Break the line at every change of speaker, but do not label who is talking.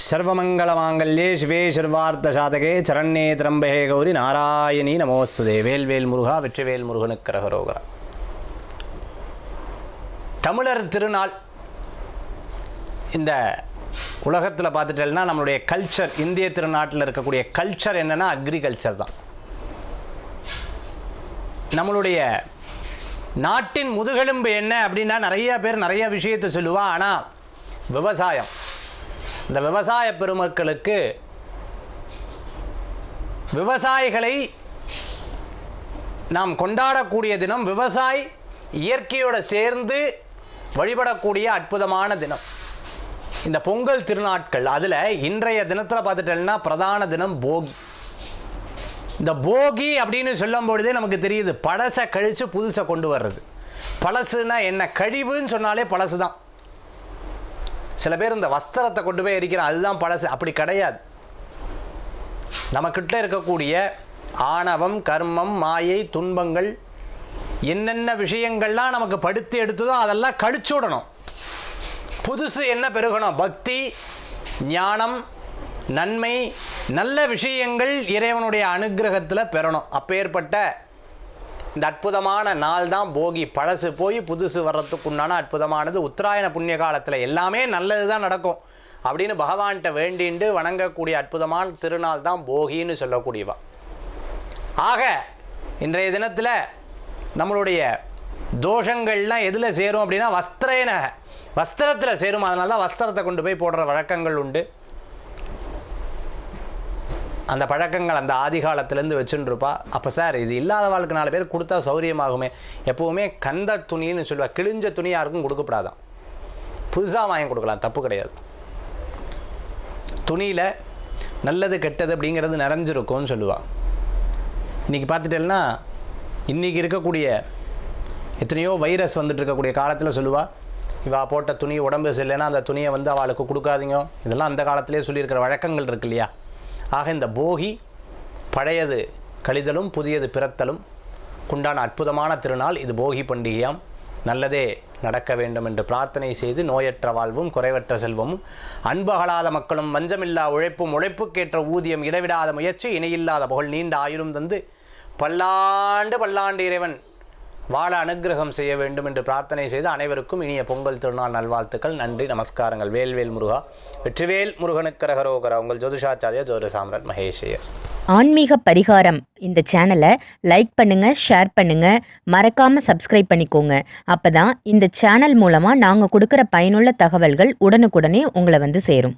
சர்வமங்கலமாங்கல்யே சிவே சர்வார்த்த சரண்யே திரம்பகே கௌரி நாராயணி நமோஸ்துதே வேல்வேல் முருகா வெற்றிவேல் முருகனுக்கு கரகரோகரா. தமிழர் திருநாள் இந்த உலகத்தில் பார்த்துட்டேன்னா நம்மளுடைய கல்ச்சர் இந்திய திருநாட்டில் இருக்கக்கூடிய கல்ச்சர் என்னென்னா அக்ரிகல்ச்சர் தான். நம்மளுடைய நாட்டின் முதுகெலும்பு என்ன அப்படின்னா நிறைய பேர் நிறைய விஷயத்தை சொல்லுவான் ஆனால் விவசாயம். இந்த விவசாய பெருமக்களுக்கு விவசாயிகளை நாம் கொண்டாடக்கூடிய தினம் விவசாய் இயற்கையோடு சேர்ந்து வழிபடக்கூடிய அற்புதமான தினம். இந்த பொங்கல் திருநாட்கள் அதில் இன்றைய தினத்தில் பார்த்துட்டேன்னா பிரதான தினம் போகி. இந்த போகி அப்படின்னு சொல்லும் பொழுதே நமக்கு தெரியுது பழசை கழித்து புதுசை கொண்டு வர்றது. பழசுனா என்ன? கழிவுன்னு சொன்னாலே பழசு தான் சில பேர் இந்த வஸ்திரத்தை கொண்டு போய் எரிக்கிறான் அதுதான் பழசு. அப்படி கிடையாது. நமக்கிட்ட இருக்கக்கூடிய ஆணவம் கர்மம் மாயை துன்பங்கள் என்னென்ன விஷயங்கள்லாம் நமக்கு படுத்தி எடுத்ததோ அதெல்லாம் கழிச்சு விடணும். புதுசு என்ன பெருகணும்? பக்தி ஞானம் நன்மை நல்ல விஷயங்கள் இறைவனுடைய அனுகிரகத்தில் பெறணும். அப்பேற்பட்ட இந்த அற்புதமான நாள் தான் போகி. பழசு போய் புதுசு வர்றதுக்கு உண்டான அற்புதமானது. உத்தராயண புண்ணிய காலத்தில் எல்லாமே நல்லது தான் நடக்கும். அப்படின்னு பகவான்கிட்ட வேண்டிண்டு வணங்கக்கூடிய அற்புதமான திருநாள் தான் போகின்னு சொல்லக்கூடியவா. ஆக இன்றைய தினத்தில் நம்மளுடைய தோஷங்கள்லாம் எதில் சேரும் அப்படின்னா வஸ்திரேன வஸ்திரத்தில் சேரும். அதனால தான் வஸ்திரத்தை கொண்டு போய் போடுற வழக்கங்கள் உண்டு. அந்த பழக்கங்கள் அந்த ஆதி காலத்துலேருந்து வச்சுன்னு அப்போ சார் இது இல்லாத வாழ்க்கை நாலு பேர் கொடுத்தா சௌரியமாகுமே. எப்போவுமே கந்த துணின்னு சொல்லுவா. கிழிஞ்ச துணி யாருக்கும் கொடுக்கப்படாதான். புதுசாக வாங்கி கொடுக்கலாம். தப்பு கிடையாது. துணியில் நல்லது கெட்டது அப்படிங்கிறது நிறைஞ்சிருக்கும்னு சொல்லுவாள் இன்றைக்கி பார்த்துட்டேன்னா இன்றைக்கி இருக்கக்கூடிய எத்தனையோ வைரஸ் வந்துட்டு இருக்கக்கூடிய காலத்தில் சொல்லுவாள் இவா போட்ட துணி உடம்பு சரியில்லைன்னா அந்த துணியை வந்து அவளுக்கு கொடுக்காதீங்க. இதெல்லாம் அந்த காலத்திலே சொல்லியிருக்கிற வழக்கங்கள் இருக்கு இல்லையா? ஆக இந்த போகி பழையது கழிதலும் புதியது பிறத்தலும் குண்டான அற்புதமான திருநாள் இது போகி பண்டிகையாம். நல்லதே நடக்க வேண்டும் என்று பிரார்த்தனை செய்து நோயற்ற வாழ்வும் குறைவற்ற செல்வமும் அன்பகலாத மக்களும் வஞ்சமில்லா உழைப்பும் உழைப்புக்கேற்ற ஊதியம் இடவிடாத முயற்சி இணையில்லாத புகழ் நீண்ட ஆயுளும் தந்து பல்லாண்டு பல்லாண்டு இறைவன் வாழ அனுக்கிரகம் செய்ய வேண்டும் என்று பிரார்த்தனை செய்து அனைவருக்கும் இனிய பொங்கல் திருநாள் நல்வாழ்த்துக்கள். நன்றி நமஸ்காரங்கள். வேல்வேல் முருகா. வெற்றிவேல் முருகனுக்கு ரகரோகரா உங்கள் ஜோதிஷாச்சாரியா ஜோதி சாம்ராட் மகேஷையர்.
ஆன்மீக பரிகாரம் இந்த சேனலை லைக் பண்ணுங்க ஷேர் பண்ணுங்க. மறக்காம சப்ஸ்கிரைப் பண்ணிக்கோங்க. அப்பதான் இந்த சேனல் மூலமா நாங்க கொடுக்குற பயனுள்ள தகவல்கள் உடனுக்குடனே உங்களை வந்து சேரும்.